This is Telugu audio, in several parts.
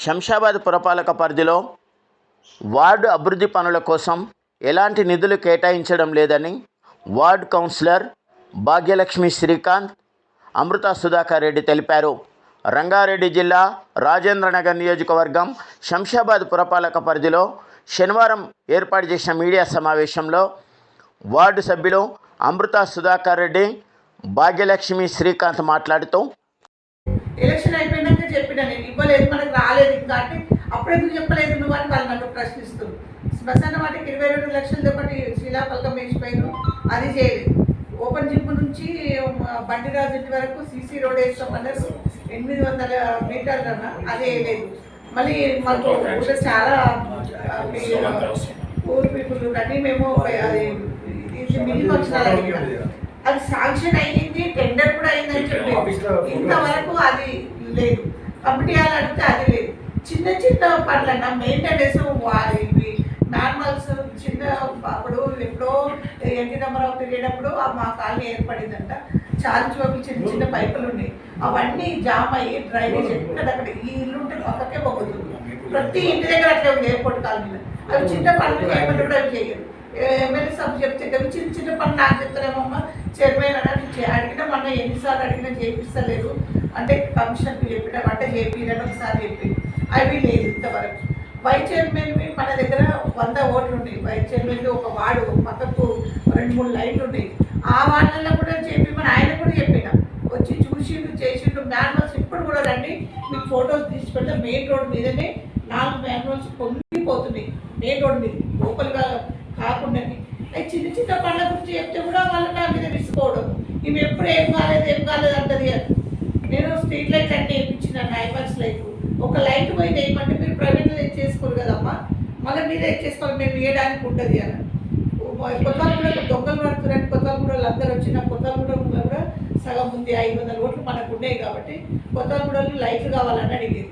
శంషాబాద్ పురపాలక పరిధిలో వార్డు అభివృద్ధి పనుల కోసం ఎలాంటి నిధులు కేటాయించడం లేదని వార్డు కౌన్సిలర్ భాగ్యలక్ష్మి శ్రీకాంత్ అమృత సుధాకర్ రెడ్డి తెలిపారు. రంగారెడ్డి జిల్లా రాజేంద్రనగర్ నియోజకవర్గం శంషాబాద్ పురపాలక పరిధిలో శనివారం ఏర్పాటు చేసిన మీడియా సమావేశంలో వార్డు సభ్యులు అమృత సుధాకర్ రెడ్డి భాగ్యలక్ష్మి శ్రీకాంత్ మాట్లాడుతూ ఎలక్షన్ అయిపోయినాక చెప్పిన నేను ఇవ్వలేదు మనకు రాలేదు. ఇంకా అంటే అప్పుడెందుకు చెప్పలేదు? నువ్వు అని వాళ్ళు నన్ను ప్రశ్నిస్తారు శ్మశాన వాటికి ఇరవై రెండు లక్షలతో ఒకటి శిలాఫలకం వేసిపోయారు అది చేయలేదు. ఓపెన్ జిమ్ నుంచి బండిరాజు ఇంటి వరకు సీసీ రోడ్ వేస్తామన్నారు ఎనిమిది వందల మీటర్లు అన్న అది వేయలేదు. మళ్ళీ మాకు ఊళ్ళో చాలా ఊరు పీపుల్ కానీ మేము అది అడిగినాం అది శాంక్షన్ అయ్యింది టెండర్ కూడా అయిందని చెప్పి ఇంతవరకు అది లేదు. కమిటీ అడిగితే అది లేదు. చిన్న చిన్న పనులన్న మెయింటెనెన్స్ ఇవి నార్మల్స్ చిన్న అప్పుడు ఎప్పుడో ఎన్టీ రామారావు తిరిగేటప్పుడు అప్పుడు మా కాలనీ ఏర్పడిందంట. చార్జ్ బాబు చిన్న చిన్న పైపులు ఉన్నాయి. అవన్నీ జామ్ అయ్యి డ్రైనేజ్ ఎక్కడక్కడ ఈ ఇల్లు ఉంటే పక్కకే పోతుంది ప్రతి ఇంటి దగ్గర అట్లే ఉంది ఎయిర్పోర్ట్ కాలనీలో. అవి చిన్న పనులు ఏమంటే కూడా చేయరు. ఎమ్మెల్యే సభ చెప్తే కదా చిన్న చిన్న పనులు నాకు చెప్తారేమో చైర్మన్ అడిగినా మొన్న ఎన్నిసార్లు అడిగినా చేపిస్తలేదు అంటే కమిషనర్కి చెప్పిన అంటే చేపిరని ఒకసారి చెప్పి. అవి లేదు ఇంతవరకు. వైస్ చైర్మన్ మన దగ్గర వంద ఓట్లు ఉన్నాయి. వైస్ చైర్మన్ ఒక వార్డు పక్కకు రెండు మూడు లైట్లు ఉన్నాయి. ఆ వార్డులలో కూడా చెప్పి మన ఆయన కూడా చెప్పిన. వచ్చి చూసిండు చేసిండు మ్యాన్వల్స్ ఇప్పుడు కూడా రండి. మీకు ఫొటోస్ తీసి పెడితే. మెయిన్ రోడ్ మీదనే నాలుగు మ్యాన్వల్స్ పొంగిపోతున్నాయి. మెయిన్ రోడ్ మీద లోపలిగా కాకుండా. అవి చిన్న చిన్న పనుల గురించి చెప్తే కూడా వాళ్ళు నా మీద విసుకోవడం ఇవి ఎప్పుడు ఏం కాలేదు ఏం కాలేదు అంటది. నేను స్ట్రీట్ లైట్ అంటే వేయించిన నైబర్స్ లైట్? ఒక లైట్ పోయి వేయమంటే మీరు ప్రైవేట్లో చేసుకోరు కదమ్మా. మళ్ళీ మీరే చేసుకోవాలి మేము వేయడానికి ఉంటుంది అని కొత్తలు కూడా దొంగలు పడుతున్నారని కొత్తలు కూడా అందరూ వచ్చిన కొత్తలు కూడా కూడా సగం ఉంది ఐదు వందల ఓట్లు మనకు ఉన్నాయి కాబట్టి కొత్తలు కూడా లైట్లు కావాలని అడిగేది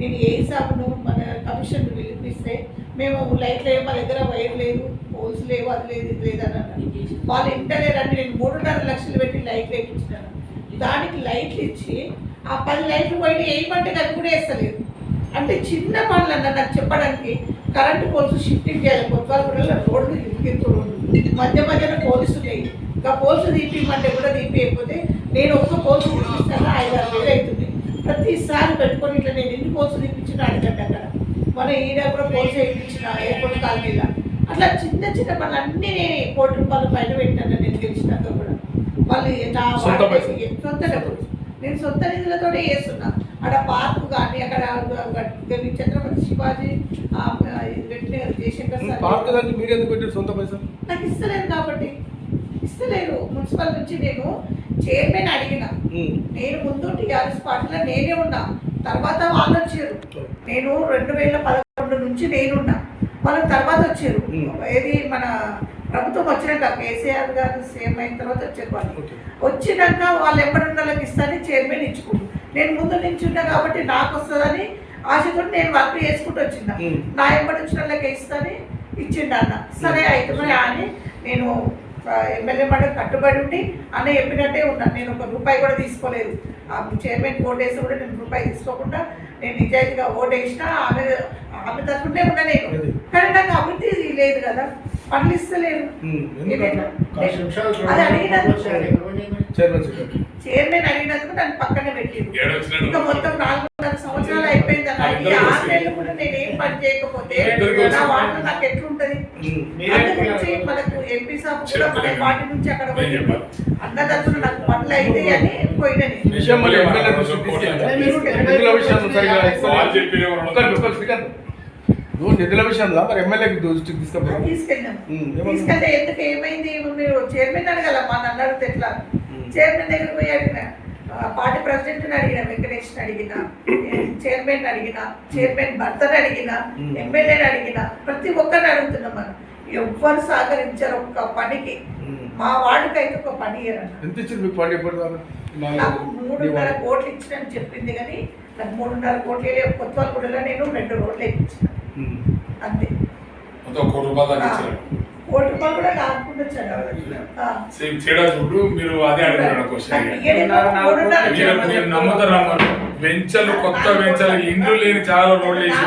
నేను ఏ సాబును? మన కమిషన్ పిలిపిస్తే మేము లైట్లు ఏమో మా దగ్గర వైర్ లేదు పోల్స్ లేవు అది లేదు ఇది లేదు అని అన్నారు. వాళ్ళు ఇంటలేరంటే నేను మూడున్నర లక్షలు పెట్టి లైట్లు వేయించినాను దానికి లైట్లు ఇచ్చి ఆ పది లైట్లు పోయి వేయమంటే అది కూడా వేస్తలేదు అంటే చిన్న పనులు అన్న నాకు చెప్పడానికి కరెంటు పోల్స్ షిఫ్టింగ్ చేయాలి. కొత్త కూడా రోడ్లు ఇరికిత్తు మధ్య మధ్యన పోలీసు ఉన్నాయి. ఇంకా పోల్స్ తీపిమంటే కూడా తీపియకపోతే నేను ఒక్క పోల్స్ తీపిస్తాను? ఐదు ఆరు వేలు అవుతుంది. ప్రతిసారి పెట్టుకొని ఇట్లా నేను ఎన్ని పోల్స్ తీపించిన అడగండి అక్కడ. మన ఈడ కూడా పోల్స్ వేయించిన ఎయిర్పోర్ట్ కాలనీలో. అట్లా చిన్న చిన్న పనులు అన్నీ నేను కోటి రూపాయలు పైన పెట్టాను. నేను తెలిసినాక కూడా. వాళ్ళు సొంత డబ్బులు. నేను సొంత నిధులతోనే చేస్తున్నా. అక్కడ పార్క్ కానీ అక్కడ ఛత్రపతి శివాజీ పార్క్ మీరు ఎందుకు పెట్టారు సొంత పైసలు? నాకు ఇస్తలేరు కాబట్టి. ఇస్తలేరు. మున్సిపల్ నుంచి నేను చైర్మన్ అడిగిన. నేను ముందు టీఆర్ఎస్ పార్టీలో నేనే ఉన్నా. తర్వాత వాళ్ళు వచ్చారు. నేను రెండు వేల పదకొండు నుంచి నేనున్నా. వాళ్ళ తర్వాత వచ్చారు. ఏది మన ప్రభుత్వం వచ్చినాక కేసీఆర్ గారు సీఎం అయిన తర్వాత వచ్చారు వాళ్ళు. వచ్చినాక వాళ్ళు ఎప్పుడున్న వాళ్ళకి ఇస్తారని చైర్మన్ ఇచ్చుకుంటు నేను ముందు నుంచి ఉన్నా కాబట్టి నాకు వస్తుందని ఆశతో నేను వర్క్ చేసుకుంటూ వచ్చిన. నా ఎంబడి వచ్చిన వాళ్ళకి ఇస్తాని ఇచ్చిండు అన్న. సరే అయితే అని నేను ఎమ్మెల్యే మాట కట్టుబడి ఉండి అన్న చెప్పినట్టే ఉన్నాను నేను ఒక రూపాయి కూడా తీసుకోలేదు. ఆ చైర్మన్ ఓట్ వేసి కూడా నేను రూపాయి తీసుకోకుండా నేను నిజాయితీగా ఓట్ వేసినా ఆమె ఆమె తరఫునే ఉన్నా నేను. కానీ నాకు అభివృద్ధి లేదు కదా. పనులు ఇస్తలేరు ఎందుకు? అట్లా అది అడిగినందుకు చైర్మన్ అడిగినందుకు నన్ను పక్కనే ఏడొచ్చినట్టు ఇంకా మొత్తం నాలుగున్నర సంవత్సరాలు అయిపోయింది అన్న ఆరు నెలలు కూడా నేను ఏం పని చేయకపోతే నా వాటిలో నాకు ఎట్లుంటది? అందు గురించి మనకు ఎంపీ సాబ్ కూడా మన పార్టీ నుంచి అక్కడ పోయి అన్నదమ్ములు నాకు పనులు అయితే అని పోయినని. విషయం నువ్వు నిధుల విషయంలో మరి ఎమ్మెల్యే దృష్టికి తీసుకెళ్ళి? తీసుకెళ్తే ఎందుకు ఏమైంది మీరు చైర్మన్ అడగల మా నన్ను అడిగితే ఎట్లా. చైర్మన్ దగ్గర పోయి అడిగిన పార్టీ ప్రెసిడెంట్ అడిగిన వెంకటేష్ అడిగిన చైర్మన్ అడిగిన చైర్మన్ భర్తను అడిగిన. ఎమ్మెల్యేని అడిగిన ప్రతి ఒక్కరిని అడుగుతున్నాం మనం ఎవ్వరు సహకరించారు ఒక్క పనికి. మా వాడికి అయితే ఒక పని ఎంత ఇచ్చింది మీకు నాకు మూడున్నర. కోట్లు ఇచ్చినని చెప్పింది కానీ నాకు మూడున్నర కోట్లు కొత్త కూడా నేను రెండు రోడ్లు ఇచ్చిన. అంతే. కోటి రూపాయలు కోటి రూపాయలు కూడా కాకుండా చూడు మీరు అదే క్వశ్చన్ నమ్ముతారా వెంచలు కొత్త వెంచలు ఇండ్లు లేని చాలా రోడ్లు వేసి.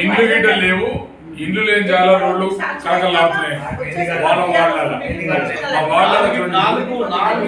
ఇండ్లు గిట్ట లేవు. ఇండ్లు లేని చాలా రోడ్లు కరకలాడుతున్నాయి వాళ్ళ వాళ్ళ వాళ్ళ చూడండి నాలుగు నాలుగు